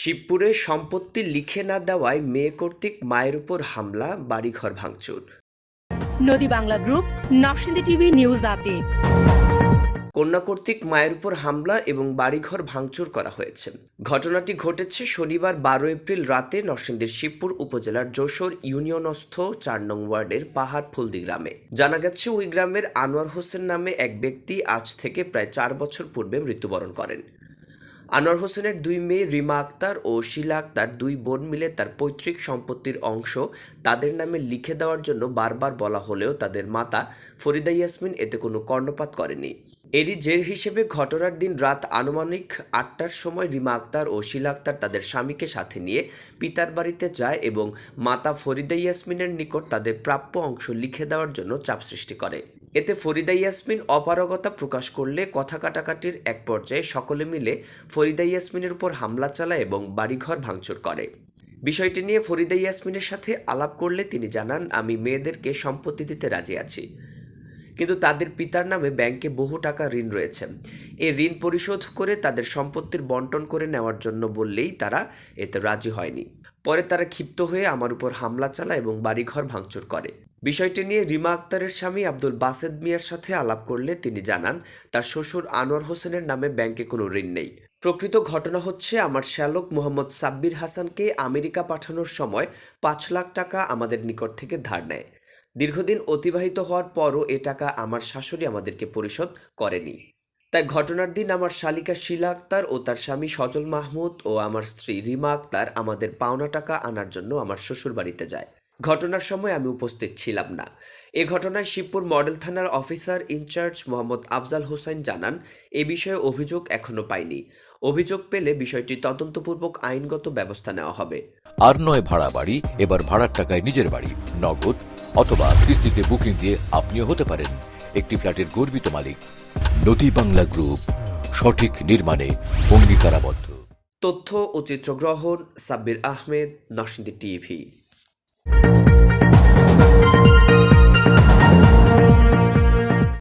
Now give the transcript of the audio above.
শিবপুরে সম্পত্তি লিখে না দেওয়ায় মেয়ে কর্তৃক মায়ের উপর হামলা বাড়িঘর ভাঙচুর। Nadi Bangla group Narsingdi TV news update. কন্যা কর্তৃক মায়ের উপর হামলা এবং বাড়িঘর ভাঙচুর করা হয়েছে। ঘটনাটি ঘটেছে শনিবার বারো এপ্রিল রাতে নরসিংদীর শিবপুর উপজেলার যশোর ইউনিয়নস্থ চার নং ওয়ার্ডের পাহাড় ফুলদি গ্রামে। জানা গেছে ওই গ্রামের আনোয়ার হোসেন নামে এক ব্যক্তি আজ থেকে প্রায় চার বছর পূর্বে মৃত্যুবরণ করেন। আনোয়ার হোসেনের দুই মেয়ে রিমা আক্তার ও শিলা আক্তার দুই বোন মিলে তার পৈতৃক সম্পত্তির অংশ তাদের নামে লিখে দেওয়ার জন্য বারবার বলা হলেও তাদের মাতা ফরিদা ইয়াসমিন এতে কোনো কর্ণপাত করেনি। এরই জের হিসেবে ঘটনার দিন রাত আনুমানিক আটটার সময় রিমা আক্তার ও শিলা আক্তার তাদের স্বামীকে সাথে নিয়ে পিতার বাড়িতে যায় এবং মাতা ফরিদা ইয়াসমিনের নিকট তাদের প্রাপ্য অংশ লিখে দেওয়ার জন্য চাপ সৃষ্টি করে। এতে ফরিদা ইয়াসমিন অপারগতা প্রকাশ করলে কথা কাটাকাটির এক পর্যায়ে সকলে মিলে ফরিদা ইয়াসমিনের উপর হামলা চালায় এবং বাড়িঘর ভাঙচুর করে। বিষয়টি নিয়ে ফরিদা ইয়াসমিনের সাথে আলাপ করলে তিনি জানান, আমি মেয়েদেরকে সম্পত্তি দিতে রাজি আছি। কিন্তু তাদের পিতার নামে ব্যাংকে বহু টাকা ঋণ রয়েছে। এই ঋণ পরিশোধ করে তাদের সম্পত্তির বন্টন করে নেওয়ার জন্য বললেই তারা এতে রাজি হয়নি। পরে তারা ক্ষিপ্ত হয়ে আমার উপর হামলা চালায় এবং বাড়িঘর ভাঙচুর করে। বিষয়টি নিয়ে রিমা আক্তারের স্বামী আব্দুল বাসেদ মিয়ার সাথে আলাপ করলে তিনি জানান, তার শ্বশুর আনোয়ার হোসেনের নামে ব্যাংকে কোনো ঋণ নেই। প্রকৃত ঘটনা হচ্ছে, আমার শ্যালক মোহাম্মদ সাব্বির হাসানকে আমেরিকা পাঠানোর সময় পাঁচ লাখ টাকা আমাদের নিকট থেকে ধার নেয়। দীর্ঘদিন অতিবাহিত হওয়ার পরও এ টাকা আমার শাশুড়ি আমাদেরকে পরিশোধ করেনি। তাই ঘটনার দিন আমার শালিকা শিলা আক্তার ও তার স্বামী সজল মাহমুদ ও আমার স্ত্রী রিমা আক্তার আমাদের পাওনা টাকা আনার জন্য আমার শ্বশুর বাড়িতে যায়। ঘটনার সময় আমি উপস্থিত ছিলাম না। এ ঘটনায় শিবপুর মডেল থানার officer in charge Mohammad Afzal Hossain জানান, এ বিষয়ে অভিযোগ এখনও পাইনি। অভিযোগ পেলে বিষয়টি তদন্তপূর্বক আইনগত ব্যবস্থা নেওয়া হবে। আর নয় ভাড়া বাড়ি এবার ভাড়ার টাকায় নিজের বাড়ি, নগদ অথবা কিস্তিতে বুকিং দিয়ে আপনিও হতে পারেন একটি ফ্ল্যাটের গর্বিত মালিক। নদী বাংলা গ্রুপ, সঠিক নির্মাণে অঙ্গীকারাবদ্ধ। তথ্য ও চিত্রগ্রহণ সাব্বির আহমেদ, নরসিংদী টিভি।